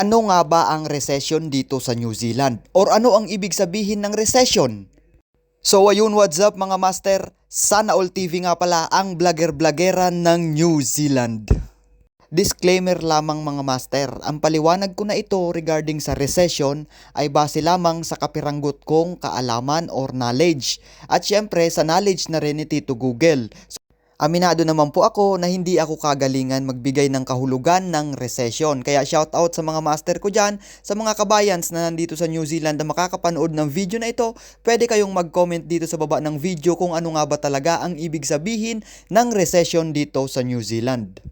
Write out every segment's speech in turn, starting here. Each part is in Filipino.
Ano nga ba ang recession dito sa New Zealand? Or ano ang ibig sabihin ng recession? So ayun, what's up mga master? Sana All TV nga pala ang vlogger-vloggera ng New Zealand. Disclaimer lamang mga master, ang paliwanag ko na ito regarding sa recession ay base lamang sa kapiranggot kong kaalaman or knowledge. At syempre sa knowledge na rin ni Tito Google. Aminado naman po ako na hindi ako kagalingan magbigay ng kahulugan ng recession. Kaya shout out sa mga master ko dyan, sa mga kabayans na nandito sa New Zealand na makakapanood ng video na ito, pwede kayong mag-comment dito sa baba ng video kung ano nga ba talaga ang ibig sabihin ng recession dito sa New Zealand.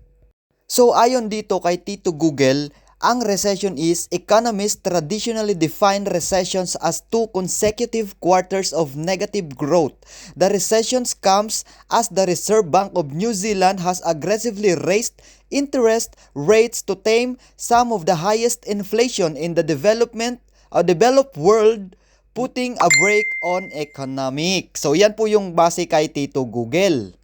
So ayon dito kay Tito Google, ang recession is economists traditionally define recessions as two consecutive quarters of negative growth. The recessions comes as the Reserve Bank of New Zealand has aggressively raised interest rates to tame some of the highest inflation in the development uh, developed world putting a brake on economic. So yan po yung base kay Tito Google.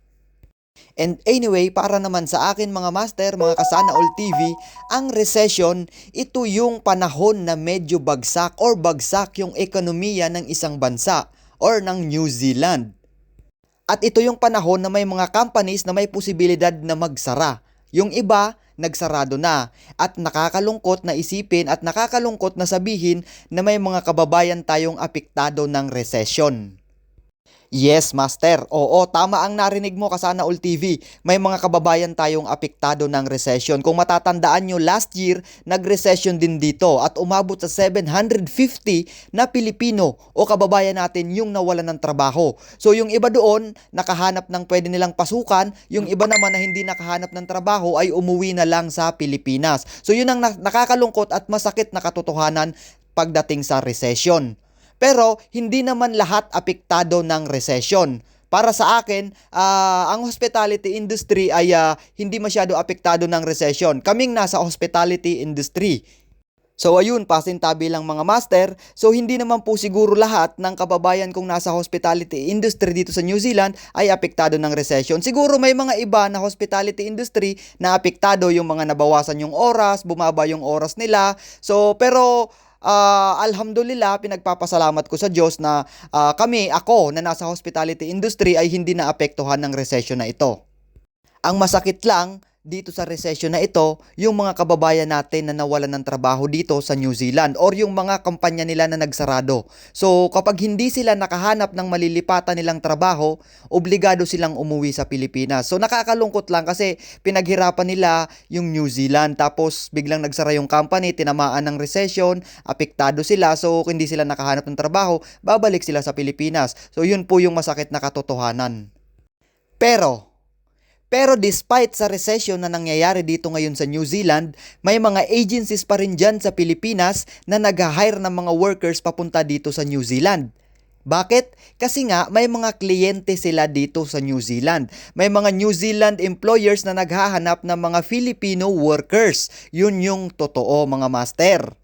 And anyway, para naman sa akin mga master, mga kasana all TV, ang recession, ito yung panahon na medyo bagsak or bagsak yung ekonomiya ng isang bansa or ng New Zealand. At ito yung panahon na may mga companies na may posibilidad na magsara. Yung iba, nagsarado na. At nakakalungkot na isipin at nakakalungkot na sabihin na may mga kababayan tayong apektado ng recession. Yes, Master. Oo, tama ang narinig mo kasana All TV. May mga kababayan tayong apektado ng recession. Kung matatandaan nyo, last year, nag-recession din dito at umabot sa 750 na Pilipino o kababayan natin yung nawalan ng trabaho. So yung iba doon, nakahanap ng pwede nilang pasukan. Yung iba naman na hindi nakahanap ng trabaho ay umuwi na lang sa Pilipinas. So yun ang nakakalungkot at masakit na katotohanan pagdating sa recession. Pero hindi naman lahat apektado ng recession. Para sa akin, uh, ang hospitality industry ay uh, hindi masyado apektado ng recession. Kaming nasa hospitality industry. So ayun, pasintabi lang mga master. So hindi naman po siguro lahat ng kababayan kong nasa hospitality industry dito sa New Zealand ay apektado ng recession. Siguro may mga iba na hospitality industry na apektado yung mga nabawasan yung oras, bumaba yung oras nila. So pero uh, alhamdulillah, pinagpapasalamat ko sa Diyos na uh, kami, ako, na nasa hospitality industry ay hindi naapektuhan ng recession na ito. Ang masakit lang, dito sa recession na ito, yung mga kababayan natin na nawalan ng trabaho dito sa New Zealand or yung mga kampanya nila na nagsarado. So kapag hindi sila nakahanap ng malilipatan nilang trabaho, obligado silang umuwi sa Pilipinas. So nakakalungkot lang kasi pinaghirapan nila yung New Zealand tapos biglang nagsara yung company, tinamaan ng recession, apektado sila so hindi sila nakahanap ng trabaho, babalik sila sa Pilipinas. So yun po yung masakit na katotohanan. Pero pero despite sa recession na nangyayari dito ngayon sa New Zealand, may mga agencies pa rin dyan sa Pilipinas na nag-hire ng mga workers papunta dito sa New Zealand. Bakit? Kasi nga may mga kliyente sila dito sa New Zealand. May mga New Zealand employers na naghahanap ng mga Filipino workers. Yun yung totoo mga master.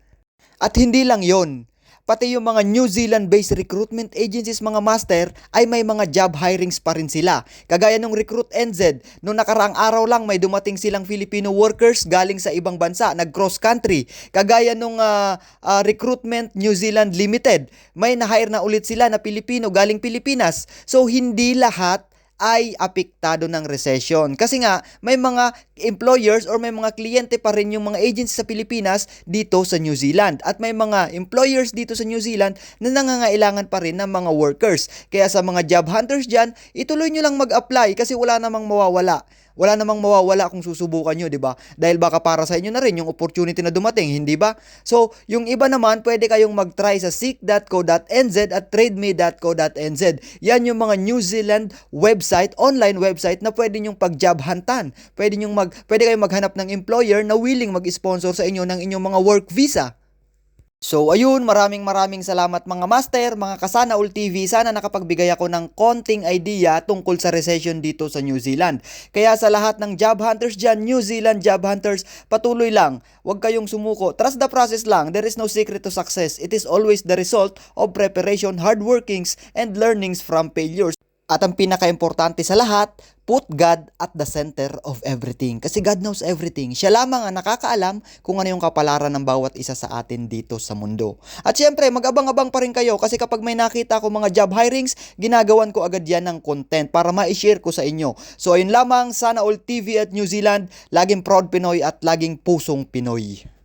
At hindi lang yon pati yung mga New Zealand-based recruitment agencies mga master ay may mga job hirings pa rin sila. Kagaya nung Recruit NZ, noong nakaraang araw lang may dumating silang Filipino workers galing sa ibang bansa, nag-cross country. Kagaya nung uh, uh, Recruitment New Zealand Limited, may na-hire na ulit sila na Pilipino galing Pilipinas. So hindi lahat ay apektado ng recession. Kasi nga, may mga employers or may mga kliyente pa rin yung mga agencies sa Pilipinas dito sa New Zealand. At may mga employers dito sa New Zealand na nangangailangan pa rin ng mga workers. Kaya sa mga job hunters dyan, ituloy nyo lang mag-apply kasi wala namang mawawala wala namang mawawala kung susubukan nyo, di ba? Dahil baka para sa inyo na rin yung opportunity na dumating, hindi ba? So, yung iba naman, pwede kayong mag-try sa seek.co.nz at trademe.co.nz. Yan yung mga New Zealand website, online website na pwede nyong pag-job huntan. Pwede, nyong mag, pwede kayong maghanap ng employer na willing mag-sponsor sa inyo ng inyong mga work visa. So ayun, maraming maraming salamat mga master, mga kasana ul TV. Sana nakapagbigay ako ng konting idea tungkol sa recession dito sa New Zealand. Kaya sa lahat ng job hunters dyan, New Zealand job hunters, patuloy lang. Huwag kayong sumuko. Trust the process lang. There is no secret to success. It is always the result of preparation, hard workings, and learnings from failures. At ang pinaka-importante sa lahat, put God at the center of everything. Kasi God knows everything. Siya lamang ang nakakaalam kung ano yung kapalaran ng bawat isa sa atin dito sa mundo. At syempre, mag-abang-abang pa rin kayo kasi kapag may nakita ko mga job hirings, ginagawan ko agad yan ng content para ma-share ko sa inyo. So ayun lamang, sana all TV at New Zealand, laging proud Pinoy at laging pusong Pinoy.